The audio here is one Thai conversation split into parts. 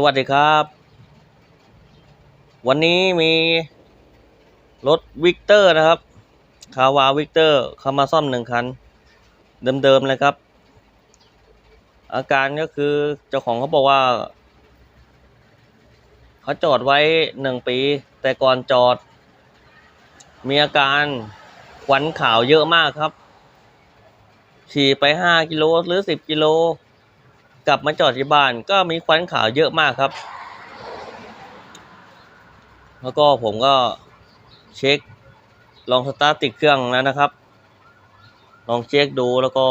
สวัสดีครับ วันนี้มีรถวิกเตอร์นะครับคาวาวิกเตอร์เข้ามาซ่อมหนึ่งคัน เดิมๆเลยครับ อาการก็คือเจ้าของเขาบอกว่าเขาจอดไว้หนึ่งปี แต่ก่อนจอด มีอาการควันขาวเยอะมากครับ ขี่ไปห้ากิโลหรือสิบกิโล กลับมาจอดที่บ้านก็มีควันขาวเยอะมากครับ แล้วก็ผมก็เช็คลองสตาร์ทติดเครื่องแล้วนะครับ ลองเช็คดูแล้วก็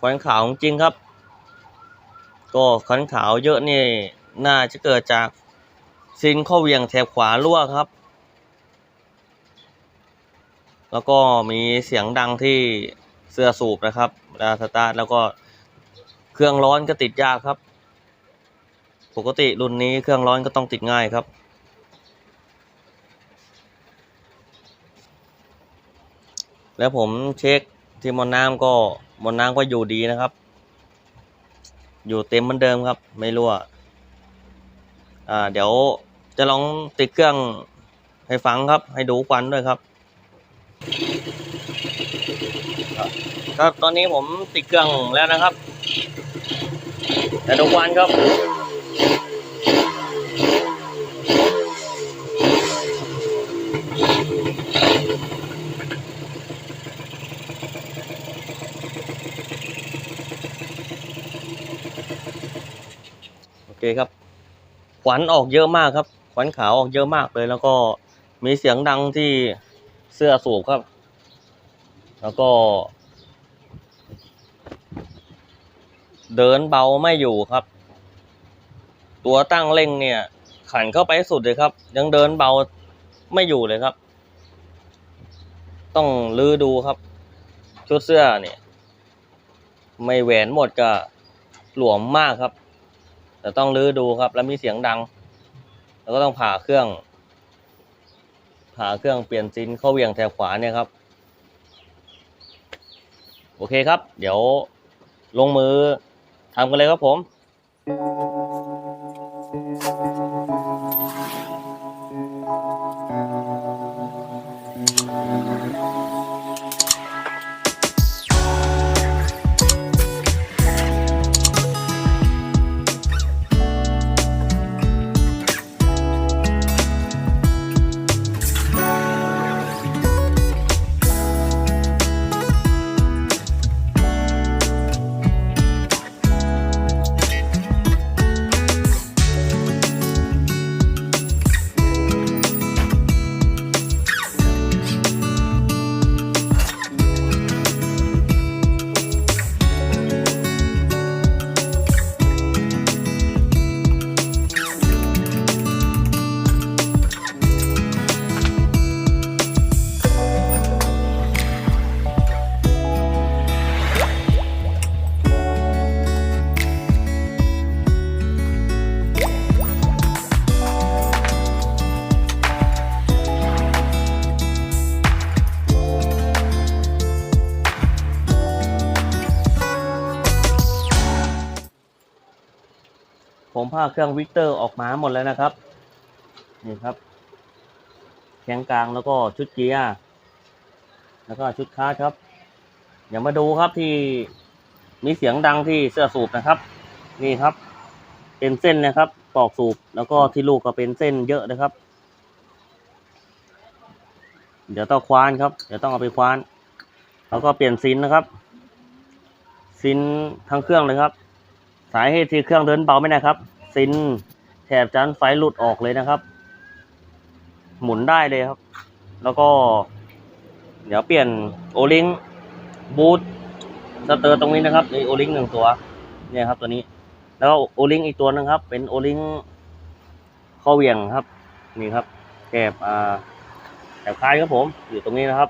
ควันขาวจริงครับ ก็ควันขาวเยอะนี่น่าจะเกิดจากซินข้อเหวียงแถบขวารั่วครับ แล้วก็มีเสียงดังที่เสื้อสูบนะครับเวลาสตาร์ทแล้วก็ เครื่องร้อนก็ติดยากครับ ปกติรุ่นนี้เครื่องร้อนก็ต้องติดง่ายครับ แล้วผมเช็คที่มอนน้ำก็มอนน้ำก็อยู่ดีนะครับ อยู่เต็มเหมือนเดิมครับ ไม่รั่วอ่าเดี๋ยวจะลองติดเครื่องให้ฟังครับ ให้ดูควันด้วยครับครับตอนนี้ผมติดเครื่องแล้วนะครับ แต่ดูควันครับโอเคครับขวัญออกเยอะมากครับ ขวัญขาวออกเยอะมากเลย แล้วก็มีเสียงดังที่เสื้อสูบครับ แล้วก็ เดินเบาไม่อยู่ครับ ตัวตั้งเร่งเนี่ย ขันเข้าไปสุดเลยครับ ยังเดินเบาไม่อยู่เลยครับ ต้องลื้อดูครับ ชุดเสื้อเนี่ย ไม่แหวนหมดก็หลวมมากครับ แต่ต้องลื้อดูครับ แล้วมีเสียงดัง แล้วก็ต้องผ่าเครื่อง ผ่าเครื่องเปลี่ยนซินเข้าเวียงแถวขวาเนี่ยครับโอเคครับ เดี๋ยวลงมือ ทำกันเลยครับผม ผมพาเครื่องวิกเตอร์ออกมาหมดแล้วนะครับ นี่ครับ แข้งกลางแล้วก็ชุดเกียร์ แล้วก็ชุดคาครับ เดี๋ยวมาดูครับที่มีเสียงดังที่เสื้อสูบนะครับ นี่ครับ เป็นเส้นนะครับตอกสูบแล้วก็ที่ลูกก็เป็นเส้นเยอะนะครับ เดี๋ยวต้องควานครับ เดี๋ยวต้องเอาไปควาน แล้วก็เปลี่ยนซินนะครับ ซินทั้งเครื่องเลยครับ สาเหตุที่เครื่องเดินเบาไม่นะครับ ซินแถบจานไฟหลุดออกเลยนะครับ หมุนได้เลยครับ แล้วก็ เดี๋ยวเปลี่ยนโอลิงบูทสเตอร์ตรงนี้นะครับนี่โอลิงหนึ่งตัวเนี่ยครับตัวนี้ แล้วก็โอลิงอีกตัวหนึงครับ เป็นโอลิงข้อเหวียงครับ นี่ครับแถบอ่าแถบคล้ายครับผม อยู่ตรงนี้นะครับ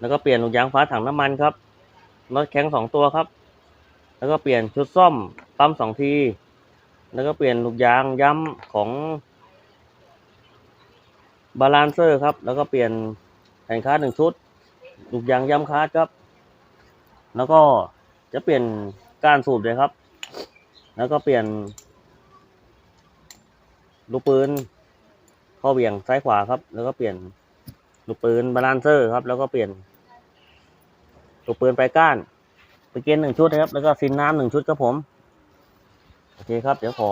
แล้วก็เปลี่ยนลูกยางฟ้าถังน้ำมันครับน็อตแข็งสองตัวครับ แล้วก็เปลี่ยนชุดซ่อมปั๊มสองที แล้วก็เปลี่ยนลูกยางย้ำของบาลานเซอร์ครับ แล้วก็เปลี่ยนแผ่นคาร์ดหนึ่งชุด ลูกยางย้ำคาร์ดครับ แล้วก็จะเปลี่ยนก้านสูบเลยครับ แล้วก็เปลี่ยน ลูกปืนข้อเหวี่ยงซ้ายขวาครับ แล้วก็เปลี่ยนลูกปืนบาลานเซอร์ครับ แล้วก็เปลี่ยนลูกปืนไปลายก้าน ไปเกณฑ์หนึ่งชุดนะครับ แล้วก็ซินน้ำหนึ่งชุดครับผม โอเคครับ เดี๋ยวขอ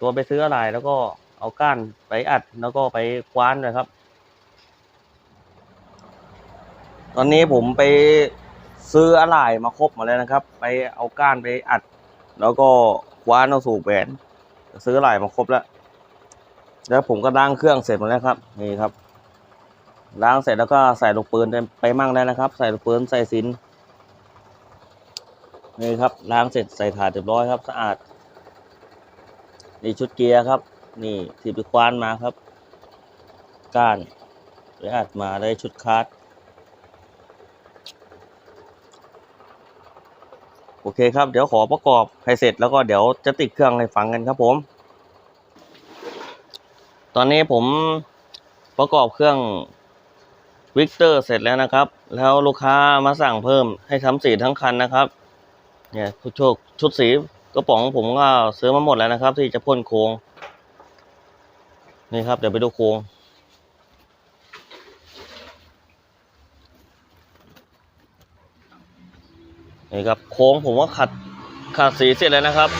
ตัวไปซื้ออะไรแล้วก็เอาก้านไปอัดแล้วก็ไปคว้านเลยครับ ตอนนี้ผมไปซื้ออะไหล่มาครบหมดแล้วนะครับ ไปเอาก้านไปอัด แล้วก็คว้านเอาสูบแหวนซื้ออะไหล่มาครบแล้ว แล้วผมก็ล้างเครื่องเสร็จหมดแล้วครับ นี่ครับล้างเสร็จแล้วก็ใส่ลูกปืนไปมั่งได้นะครับ ใส่ลูกปืนใส่สิน นี่ครับล้างเสร็จใส่ถาดเรียบร้อยครับ สะอาด นี่ชุดเกียร์ครับ นี่ที่ไปคว้านมาครับ ก้านไปอัดมาได้ชุดคาร์ดโอเคครับ เดี๋ยวขอประกอบให้เสร็จแล้วก็เดี๋ยวจะติดเครื่องให้ฟังกันครับผม ตอนนี้ผมประกอบเครื่องวิกเตอร์เสร็จแล้วนะครับ แล้วลูกค้ามาสั่งเพิ่มให้ทำสีทั้งคันนะครับ เนี่ยชุดโชคชุดสีกระป๋องผมก็ซื้อมาหมดแล้วนะครับ ที่จะพ่นโครงนี่ครับเดี๋ยวไปดูโครงนี่ครับโค้งผมว่าขัดขัดสีเสร็จแล้วนะครับ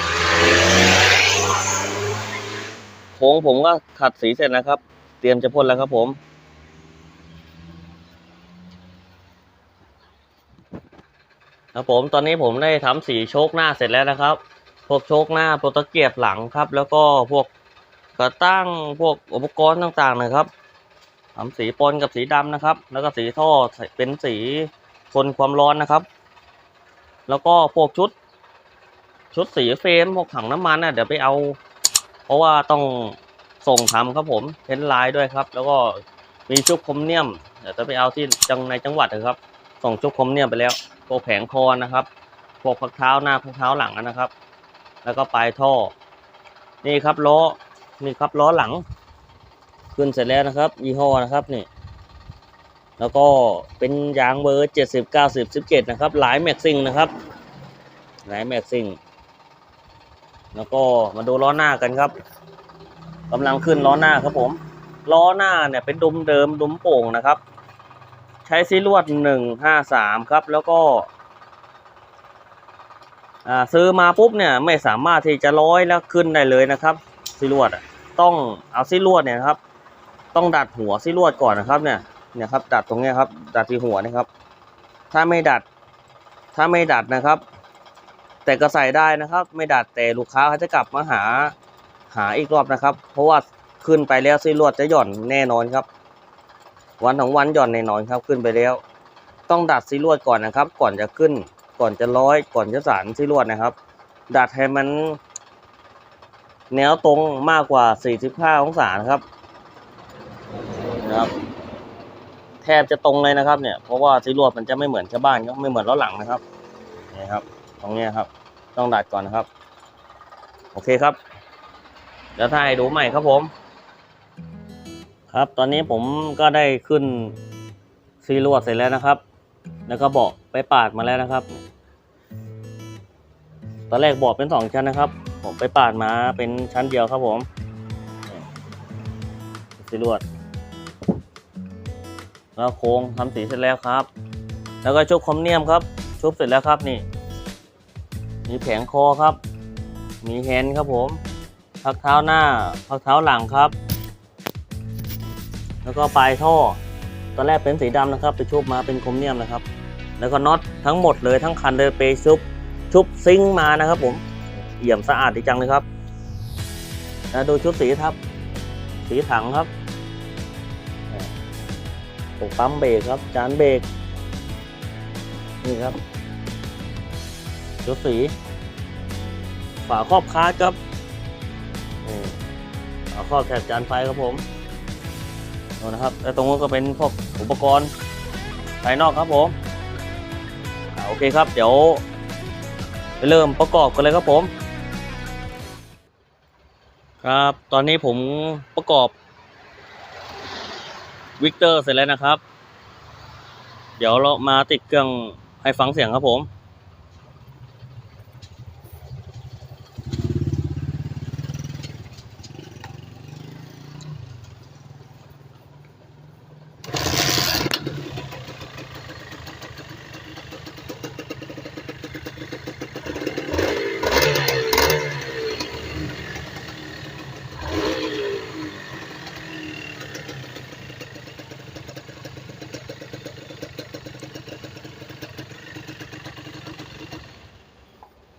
โค้งผมก็ขัดสีเสร็จนะครับ เตรียมจะพ่นแล้วครับผม ครับผมตอนนี้ผมได้ทำสีโชคหน้าเสร็จแล้วนะครับ พวกโชคหน้าโปรตะเกียบหลังครับ แล้วก็พวกกระตั้งพวกอุปกรณ์ต่างๆนะครับทำสีปนกับสีดำนะครับ แล้วก็สีท่อเป็นสีทนความร้อนนะครับ แล้วก็พวกชุด ชุดสีเฟรมพวกถังน้ำมันน่ะเดี๋ยวไปเอา เพราะว่าต้องส่งทำครับผมเพ้นลายด้วยครับ แล้วก็มีชุบคมเนียมเดี๋ยวจะไปเอาที่จังในจังหวัดนะครับ ส่งชุบคมเนียมไปแล้ว พวกแผงคอนะครับ พวกพักเท้าหน้าพักเท้าหลังนะครับ แล้วก็ปลายท่อ นี่ครับล้อ นี่ครับล้อหลัง ขึ้นเสร็จแล้วนะครับ ยี่ห้อนะครับนี่ แล้วก็เป็นยางเบอร์เจ็ดสิบเก้าสิบสิบเจ็ดนะครับ หลายแม็กซิงนะครับหลายแม็กซิง แล้วก็มาดูล้อหน้ากันครับกำลังขึ้นล้อหน้าครับผม ล้อหน้าเนี่ยเป็นดุมเดิมดุมโป่งนะครับ ใช้ซีลวดหนึ่งห้าสามครับ แล้วก็ซื้อมาปุ๊บเนี่ยไม่สามารถที่จะร้อยแล้วขึ้นได้เลยนะครับซีลวดต้องเอาซีลวดเนี่ยครับ ต้องดัดหัวซีลวดก่อนนะครับเนี่ยเนี่ยครับดัดตรงนี้ครับ ดัดที่หัวนะครับ ถ้าไม่ดัด ถ้าไม่ดัดนะครับ แต่ก็ใส่ได้นะครับ ไม่ดัดแต่ลูกค้าเขาจะกลับมาหาหาอีกรอบนะครับ เพราะว่าขึ้นไปแล้วซีลวดจะหย่อนแน่นอนครับ วันของวันหย่อนแน่นอนครับขึ้นไปแล้ว ต้องดัดซีลวดก่อนนะครับ ก่อนจะขึ้น ก่อนจะร้อย ก่อนจะสานซีลวดนะครับ ดัดให้มันแนวตรงมากกว่า 45 องศานะครับนะครับ แทบจะตรงเลยนะครับ เนี่ยเพราะว่าซีลวดมันจะไม่เหมือนชาวบ้านก็ไม่เหมือนล้อหลังนะครับนี่ครับ ตรงนี้ครับ ต้องดัดก่อนนะครับ โอเคครับเดี๋ยวถ่ายดูใหม่ครับผม ครับตอนนี้ผมก็ได้ขึ้นซีลวดเสร็จแล้วนะครับ แล้วก็เบาะไปปาดมาแล้วนะครับ ตอนแรกเบาะเป็นสองชั้นนะครับ ผมไปปาดมาเป็นชั้นเดียวครับผมซีลวดแล้วโค้งทำสีเสร็จแล้วครับ แล้วก็ชุบคอมเนียมครับ ชุบเสร็จแล้วครับนี่ มีแผงคอครับ มีแฮนด์ครับผม พักเท้าหน้า พักเท้าหลังครับ แล้วก็ปลายท่อ ตอนแรกเป็นสีดำนะครับ ไปชุบมาเป็นโครเมียมนะครับ แล้วก็น็อตทั้งหมดเลยทั้งคันเลยไปชุบชุบซิงค์มานะครับผมเอี่ยมสะอาดดีจังเลยครับแล้วดูชุดสีครับ สีถังครับตกปั๊มเบรกครับ จานเบรกนี่ครับ ชุดสี ฝาครอบคาร์ดครับฝาครอบแถบจานไฟครับผม ดูนะครับ แล้วตรงนู้นก็เป็นพวกอุปกรณ์ภายนอกครับผมอโอเคครับ เดี๋ยวไปเริ่มประกอบกันเลยครับผม ครับ ตอนนี้ผมประกอบวิกเตอร์เสร็จแล้วนะครับ เดี๋ยวเรามาติดเครื่องให้ฟังเสียงครับผม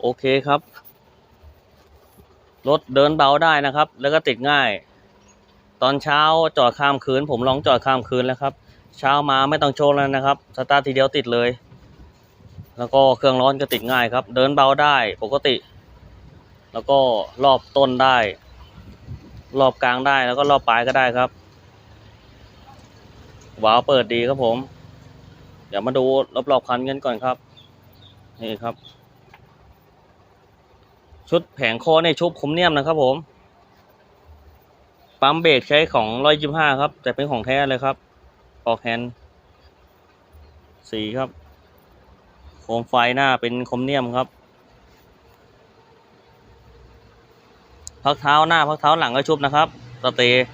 โอเคครับ รถเดินเบาได้นะครับ แล้วก็ติดง่าย ตอนเช้าจอดข้ามคืน ผมลองจอดข้ามคืนแล้วครับ เช้ามาไม่ต้องโชว์แล้วนะครับ สตาร์ททีเดียวติดเลย แล้วก็เครื่องร้อนก็ติดง่ายครับ เดินเบาได้ปกติ แล้วก็รอบต้นได้ รอบกลางได้แล้วก็รอบปลายก็ได้ครับวาล์วเปิดดีครับผม เดี๋ยวมาดูรอบๆคันกันก่อนครับ นี่ครับ ชุดแผงคอในชุบคุมเนียมนะครับผม ปั๊มเบรกใช้ของร้อยยี่ห้าครับ แต่เป็นของแท้เลยครับ ออกแฮนด์สีครับ โคมไฟหน้าเป็นคมเนียมครับ พักเท้าหน้าพักเท้าหลังก็ชุบนะครับสเตย์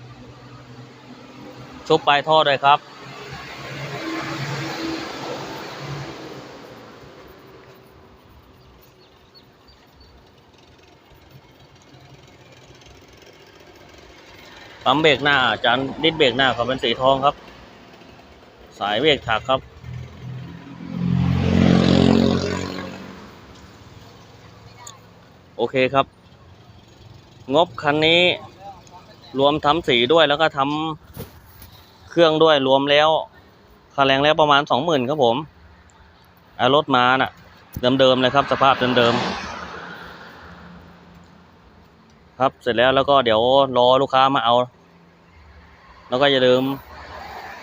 ชุบปลายท่อด้วยครับ ปั๊มเบรกหน้าจานดิสเบรกหน้าเขาเป็นสีทองครับ สายเบรกถักครับ โอเคครับ งบคันนี้ รวมทำสีด้วยแล้วก็ทำเครื่องด้วยรวมแล้วค่าแรงแล้วประมาณสองหมื่นครับผมอารถมาน่ะ เดิมๆเลยครับ สภาพเดิมๆครับเสร็จแล้วแล้วก็เดี๋ยวรอลูกค้ามาเอา แล้วก็อย่าลืม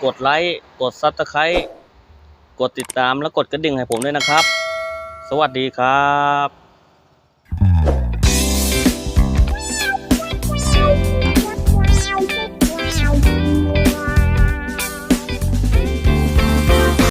กดไลค์กดซับสไครต์กดติดตามแล้วกดกระดิ่งให้ผมด้วยนะครับ สวัสดีครับ